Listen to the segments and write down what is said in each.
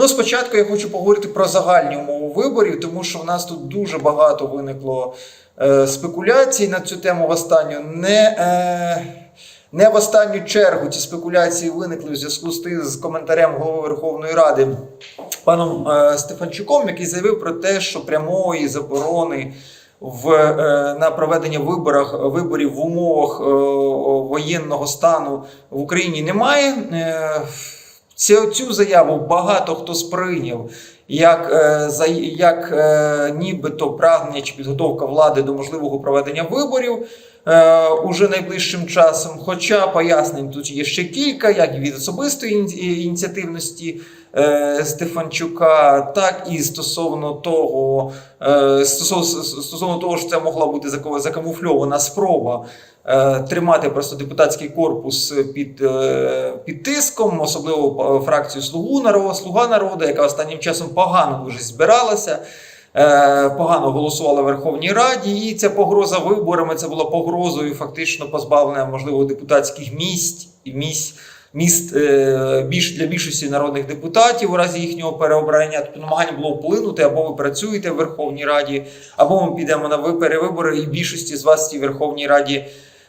Ну, спочатку я хочу поговорити про загальні умови виборів, тому що в нас тут дуже багато виникло е, спекуляцій на цю тему в останню. Не, е, не в останню чергу ці спекуляції виникли в зв'язку з тим з коментарем голови Верховної Ради паном е, Стефанчуком, який заявив про те, що прямої заборони в, е, на проведення виборах, виборів в умовах е, воєнного стану в Україні немає. Е, Цю, цю заяву багато хто сприйняв як, як нібито прагнення чи підготовка влади до можливого проведення виборів уже найближчим часом. Хоча пояснень тут є ще кілька, як від особистої ініціативності Стефанчука, так і стосовно того, е, стосовно, того, що це могла бути закамуфльована спроба е, тримати просто депутатський корпус під, е, під тиском, особливо е, фракцію Слугу народу, Слуга народу, яка останнім часом погано дуже збиралася. е, Погано голосувала в Верховній Раді, і ця погроза виборами це була погрозою фактично позбавлення можливо депутатських місць і місць міст е, більш для більшості народних депутатів у разі їхнього переобрання. Тобто намагання було вплинути, або ви працюєте в Верховній Раді, або ми підемо на ви- перевибори, і більшості з вас в цій Верховній Раді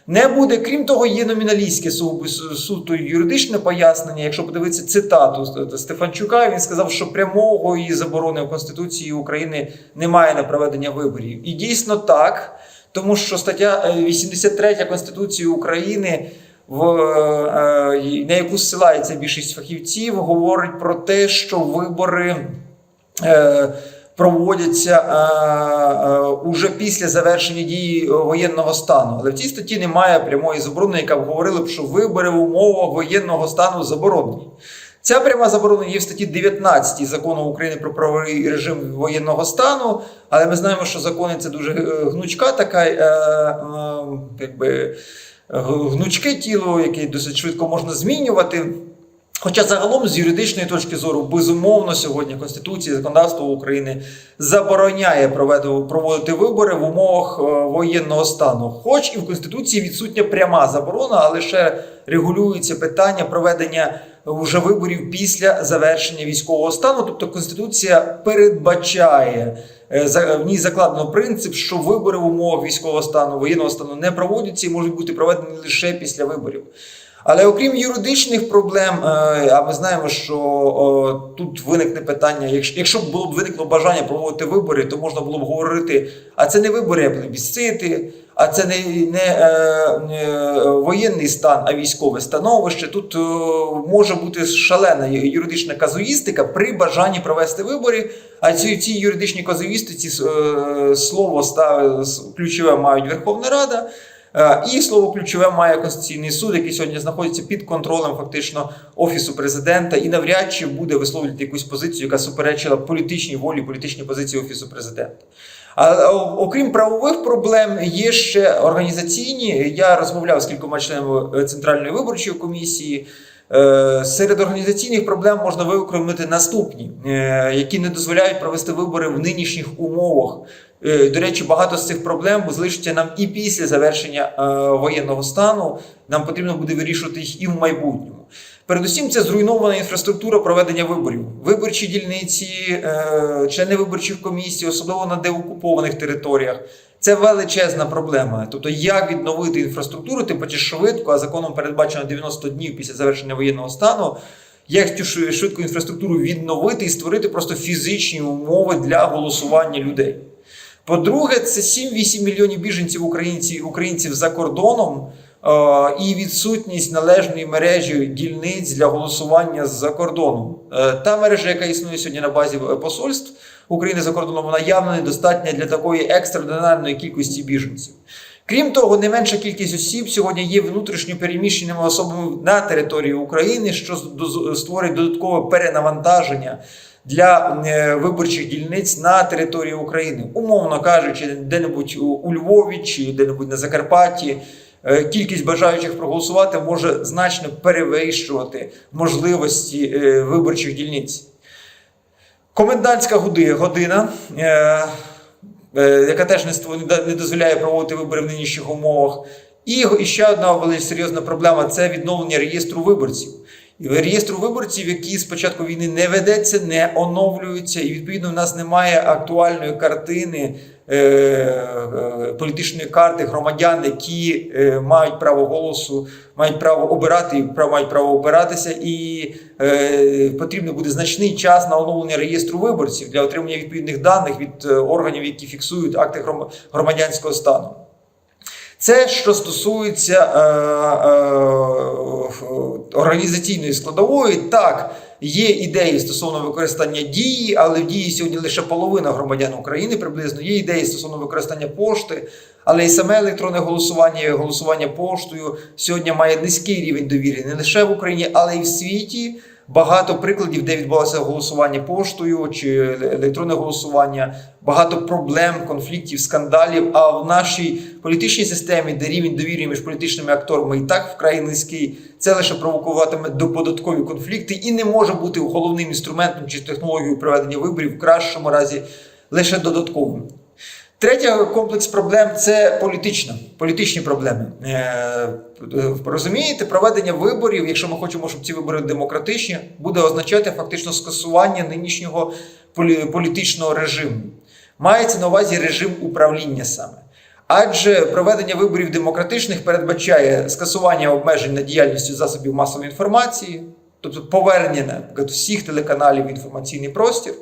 не буде. Крім того, є номіналістське су- су- суто юридичне пояснення. Якщо подивитися цитату Стефанчука, він сказав, що прямого і заборони в Конституції України немає на проведення виборів. І дійсно так, тому що стаття е, 83 Конституції України. В, е, на яку зсилається більшість фахівців, говорить про те, що вибори е, проводяться е, е, уже після завершення дії е, воєнного стану. Але в цій статті немає прямої заборони, яка б говорила б, що вибори в умовах воєнного стану заборонені. Ця пряма заборона є в статті 19 закону України про правовий режим воєнного стану, але ми знаємо, що закони це дуже е, гнучка така, е, е, якби гнучке тіло, яке досить швидко можна змінювати. Хоча загалом з юридичної точки зору, безумовно, сьогодні Конституція законодавство України забороняє проводити вибори в умовах е, воєнного стану. Хоч і в Конституції відсутня пряма заборона, а лише регулюється питання проведення вже виборів після завершення військового стану. Тобто Конституція передбачає е, в ній закладено принцип, що вибори в умовах військового стану, воєнного стану не проводяться і можуть бути проведені лише після виборів. Але окрім юридичних проблем, е, а ми знаємо, що тут виникне питання. Якщо б було б виникло бажання проводити вибори, то можна було б говорити, а це не вибори, а плебісцити, а це не, не, е, не воєнний стан, а військове становище. Тут е, може бути шалена юридична казуїстика при бажанні провести вибори. А ці, ці юридичні казуїстиці е, слово став, ключове мають Верховна Рада. Е, І слово ключове має Конституційний суд, який сьогодні знаходиться під контролем фактично офісу президента, і навряд чи буде висловлювати якусь позицію, яка суперечила політичній волі, політичній позиції офісу президента. А окрім правових проблем, є ще організаційні. Я розмовляв з кількома членами е, центральної виборчої комісії. Е, Серед організаційних проблем можна виокремити наступні, е, які не дозволяють провести вибори в нинішніх умовах. До речі, багато з цих проблем залишиться нам і після завершення воєнного стану. Нам потрібно буде вирішувати їх і в майбутньому. Передусім, це зруйнована інфраструктура проведення виборів. Виборчі дільниці, е, члени виборчих комісій, особливо на деокупованих територіях. Це величезна проблема. Тобто, як відновити інфраструктуру, тим паче швидко, а законом передбачено 90 днів після завершення воєнного стану. Як цю швидку інфраструктуру відновити і створити просто фізичні умови для голосування людей. По-друге, це 7-8 мільйонів біженців українців, українців за кордоном і відсутність належної мережі дільниць для голосування з-за кордоном. Е, та мережа, яка існує сьогодні на базі е, посольств України за кордоном, вона явно недостатня для такої екстраординарної кількості біженців. Крім того, не менша кількість осіб сьогодні є внутрішньо переміщеними особами на території України, що створить додаткове перенавантаження для е, виборчих дільниць на території України, умовно кажучи, де-небудь у Львові чи де-небудь на Закарпатті. Е, Кількість бажаючих проголосувати може значно перевищувати можливості е, виборчих дільниць. Комендантська година, е, яка теж не дозволяє проводити вибори в нинішніх умовах. І ще одна велика серйозна проблема це відновлення реєстру виборців. Реєстру виборців, який з початку війни не ведеться, не оновлюється, і відповідно в нас немає актуальної картини е, е, політичної карти громадян, які е, мають право голосу, мають право обирати, мають право обиратися, і потрібно буде значний час на оновлення реєстру виборців для отримання відповідних даних від органів, які фіксують акти грома- громадянського стану. Це що стосується е, е, організаційної складової, так. Є ідеї стосовно використання дії, але в дії сьогодні лише половина громадян України приблизно. Є ідеї стосовно використання пошти, але і саме електронне голосування, голосування поштою сьогодні має низький рівень довіри не лише в Україні, але й в світі. Багато прикладів, де відбулося голосування поштою чи електронне голосування, багато проблем, конфліктів, скандалів. А в нашій політичній системі, де рівень довіри між політичними акторами і так вкрай низький, це лише провокуватиме додаткові конфлікти і не може бути головним інструментом чи технологією проведення виборів в кращому разі лише додатковим. Третій комплекс проблем це політична, політичні проблеми. Е, е, розумієте, проведення виборів, якщо ми хочемо, щоб ці вибори демократичні, буде означати фактично скасування нинішнього політичного режиму. Мається на увазі режим управління саме. Адже проведення виборів демократичних передбачає скасування обмежень на діяльністю засобів масової інформації, тобто повернення всіх телеканалів в інформаційний простір,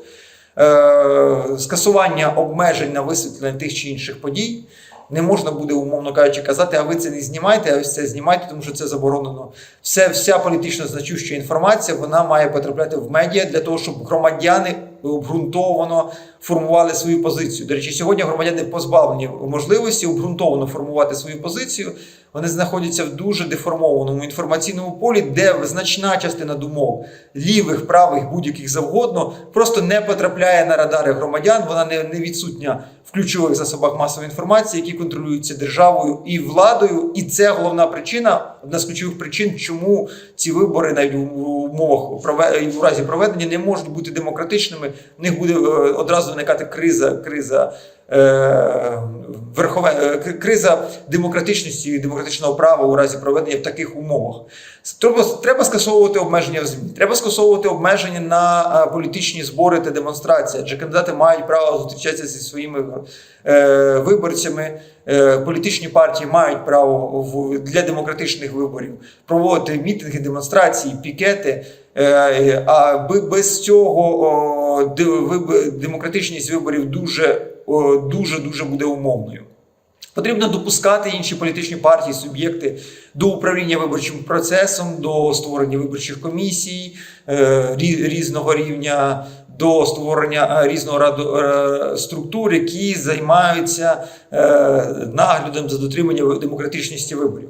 скасування обмежень на висвітлення тих чи інших подій. Не можна буде, умовно кажучи, казати, а ви це не знімайте, а ось це знімайте, тому що це заборонено. Все, вся політично значуща інформація вона має потрапляти в медіа для того, щоб громадяни обґрунтовано формували свою позицію. До речі, сьогодні громадяни позбавлені можливості обґрунтовано формувати свою позицію. Вони знаходяться в дуже деформованому інформаційному полі, де значна частина думок лівих, правих, будь-яких завгодно просто не потрапляє на радари громадян. Вона не, не відсутня в ключових засобах масової інформації, які контролюються державою і владою. І це головна причина, одна з ключових причин, чому ці вибори навіть в умовах в разі проведення не можуть бути демократичними. В них буде е, кажа дека криза, криза. Е, Верхове е, криза демократичності і демократичного права у разі проведення в таких умовах. Треба, треба скасовувати обмеження в ЗМІ. Треба скасовувати обмеження на е, політичні збори та демонстрації. Адже кандидати мають право зустрічатися зі своїми е, виборцями. Е, політичні партії мають право в, для демократичних виборів проводити мітинги, демонстрації, пікети. Е, а без цього о, демократичність виборів дуже дуже дуже буде умовною. Потрібно допускати інші політичні партії, суб'єкти до управління виборчим процесом, до створення виборчих комісій е, різного рівня, до створення е, різного раду е, структур, які займаються наглядом за дотриманням демократичності виборів.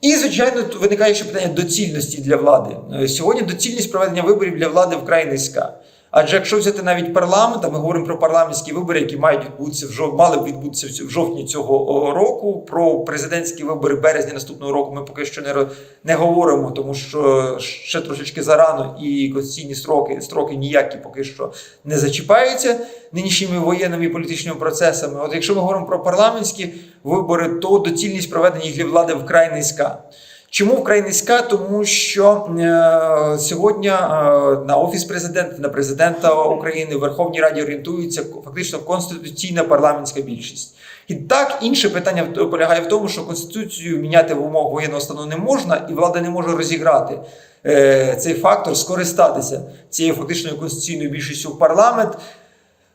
І, звичайно, виникає ще питання доцільності для влади. Сьогодні доцільність проведення виборів для влади вкрай низька. Адже якщо взяти навіть парламент, а ми говоримо про парламентські вибори, які мають відбутися в жов... мали б відбутися в жовтні цього року. Про президентські вибори березня наступного року ми поки що не, не говоримо, тому що ще трошечки зарано і конституційні строки, строки ніякі поки що не зачіпаються нинішніми воєнними і політичними процесами. От якщо ми говоримо про парламентські вибори, то доцільність проведення їх для влади вкрай низька. Чому вкрай низька? Тому що е, сьогодні е, на офіс президента, на президента України в Верховній Раді орієнтується фактично конституційна парламентська більшість. І так інше питання полягає в тому, що конституцію міняти в умовах воєнного стану не можна, і влада не може розіграти е, цей фактор, скористатися цією фактичною конституційною більшістю в парламент.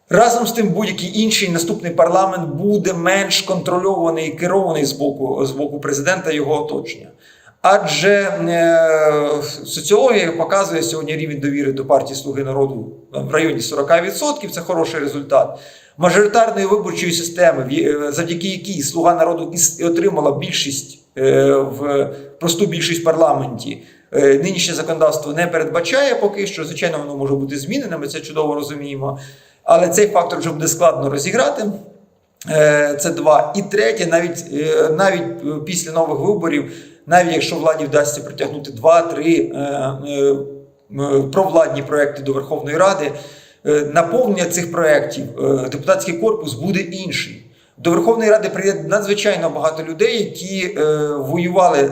Разом з тим, будь-який інший наступний парламент буде менш контрольований і керований з боку, з боку президента його оточення. Адже е, соціологія показує сьогодні рівень довіри до партії Слуги народу в районі 40%. Це хороший результат. Мажоритарної виборчої системи, е, завдяки якій Слуга народу і отримала більшість е, в просту більшість в парламенті. Нинішнє законодавство не передбачає поки що. Звичайно, воно може бути змінене, ми це чудово розуміємо. Але цей фактор вже буде складно розіграти. Це два. І третє, навіть, навіть після нових виборів, навіть якщо владі вдасться притягнути два-три е, е, е, провладні проекти до Верховної Ради, наповнення цих проєктів, депутатський корпус буде інший. До Верховної Ради прийде надзвичайно багато людей, які воювали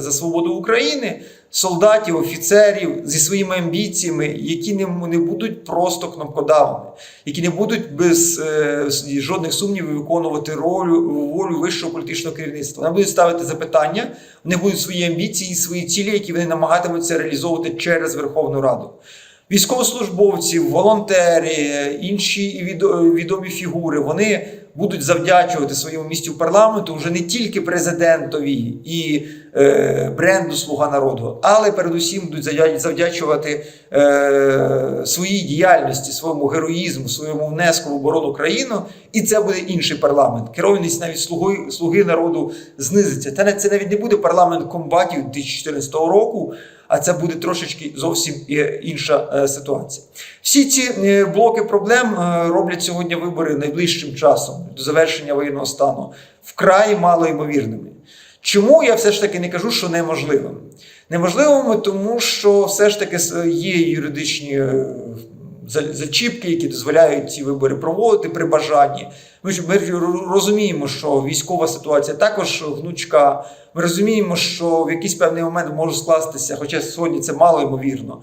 за свободу України, солдатів, офіцерів зі своїми амбіціями, які не, не будуть просто кнопкодавами, які не будуть без е, жодних сумнівів виконувати роль волю вищого політичного керівництва. Вони будуть ставити запитання, вони будуть свої амбіції, свої цілі, які вони намагатимуться реалізовувати через Верховну Раду. Військовослужбовці, волонтери, інші відомі фігури, вони будуть завдячувати своєму місцю парламенту вже не тільки президентові і бренду Слуга народу, але передусім будуть завдя- завдячувати е, своїй діяльності, своєму героїзму, своєму внеску в оборону країни. І це буде інший парламент. Керованість навіть слуги, слуги народу знизиться. Та це навіть не буде парламент комбатів 2014 року. А це буде трошечки зовсім е, інша е, ситуація. Всі ці е, блоки проблем е, роблять сьогодні вибори найближчим часом до завершення воєнного стану вкрай малоймовірними. Чому я все ж таки не кажу, що неможливим? Неможливими, тому що все ж таки є юридичні е, зачіпки, які дозволяють ці вибори проводити при бажанні. Ми ж ми розуміємо, що військова ситуація також гнучка. Ми розуміємо, що в якийсь певний момент може скластися, хоча сьогодні це мало ймовірно,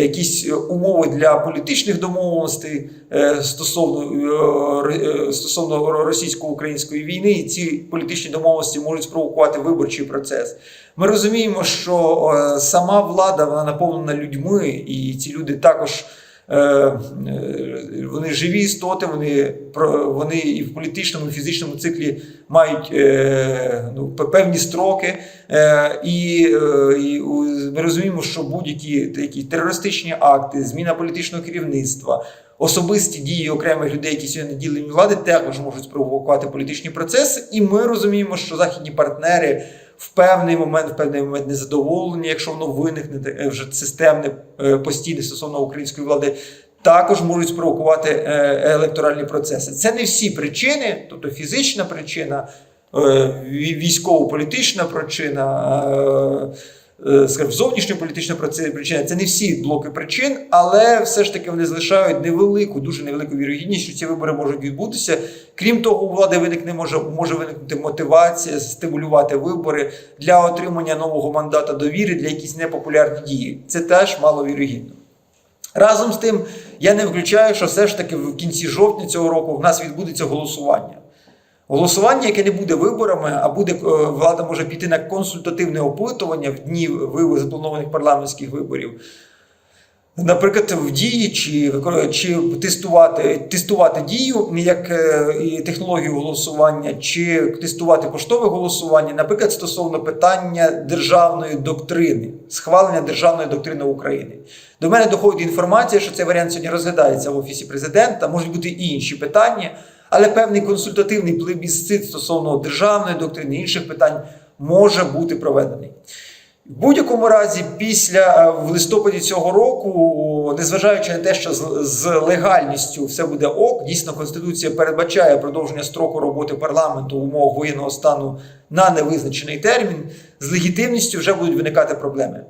якісь е, умови для політичних домовленостей е, стосовно, е, е, стосовно російсько-української війни, і ці політичні домовленості можуть спровокувати виборчий процес. Ми розуміємо, що е, сама влада вона наповнена людьми, і ці люди також. Е, е, Вони живі істоти, вони, вони і в політичному, і в фізичному циклі мають е, ну, певні строки. І, і ми розуміємо, що будь-які такі терористичні акти, зміна політичного керівництва, особисті дії окремих людей, які сьогодні ділені влади, також можуть спровокувати політичні процеси. І ми розуміємо, що західні партнери в певний момент, в певний момент незадоволення, якщо воно виникне е, вже системне е, постійне стосовно української влади. Також можуть спровокувати е, електоральні процеси. Це не всі причини, тобто фізична причина, військово-політична причина, зовнішньополітична проці- причина. Це не всі блоки причин, але все ж таки вони залишають невелику, дуже невелику вірогідність, що ці вибори можуть відбутися. Крім того, у влади виникне може, може виникнути мотивація стимулювати вибори для отримання нового мандата довіри для якісь непопулярні дії. Це теж маловірогідно. Разом з тим, я не виключаю, що все ж таки в кінці жовтня цього року в нас відбудеться голосування. Голосування, яке не буде виборами, а буде е, влада може піти на консультативне опитування в дні запланованих парламентських виборів. Наприклад, в дії чи, чи тестувати, тестувати дію як е, і технологію голосування, чи тестувати поштове голосування, наприклад, стосовно питання державної доктрини, схвалення державної доктрини України. До мене доходить інформація, що цей варіант сьогодні розглядається в офісі президента. Можуть бути і інші питання, але певний консультативний плебісцит стосовно державної доктрини, інших питань може бути проведений. В будь-якому разі, після е, в листопаді цього року, незважаючи на те, що з, з легальністю все буде ок, дійсно конституція передбачає продовження строку роботи парламенту в умовах воєнного стану на невизначений термін, з легітимністю вже будуть виникати проблеми.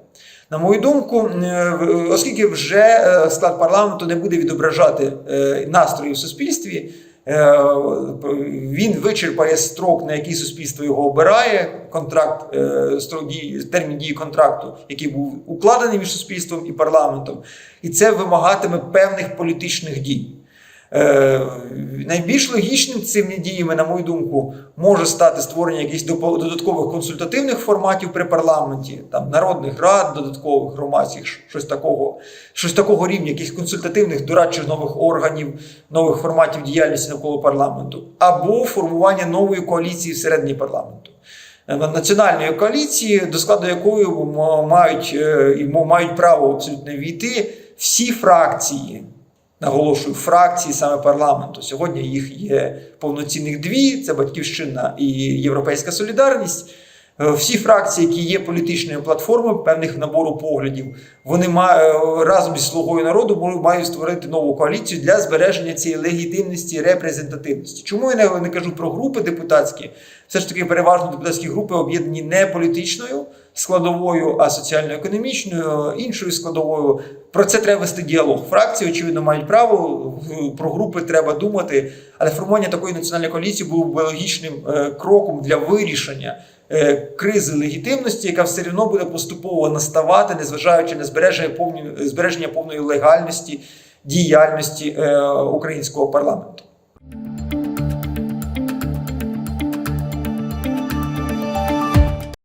На мою думку, е, оскільки вже е, склад парламенту не буде відображати е, настрої в суспільстві, е, він вичерпає строк, на який суспільство його обирає, контракт, е, строк дії, термін дії контракту, який був укладений між суспільством і парламентом, і це вимагатиме певних політичних дій. Е, найбільш логічним цими діями, на мою думку, може стати створення якихось додаткових консультативних форматів при парламенті, там народних рад, додаткових громадських, щось такого, щось такого рівня, якихось консультативних дорадчих нових органів, нових форматів діяльності навколо парламенту, або формування нової коаліції всередині парламенту. Е, Національної коаліції, до складу якої мають, е, і мають право абсолютно війти всі фракції наголошую, фракції саме парламенту. Сьогодні їх є повноцінних дві: це Батьківщина і Європейська Солідарність. Е, Всі фракції, які є політичною платформою певних набору поглядів, вони ма- е, разом зі слугою народу мають створити нову коаліцію для збереження цієї легітимності і репрезентативності. Чому я не, не кажу про групи депутатські? Все ж таки, переважно депутатські групи об'єднані не політичною складовою, а соціально-економічною іншою складовою. Про це треба вести діалог. Фракції, очевидно, мають право про групи треба думати, але формування такої національної коаліції було б логічним е, кроком для вирішення е, кризи легітимності, яка все одно буде поступово наставати, незважаючи на збереження повні збереження повної легальності діяльності е, українського парламенту.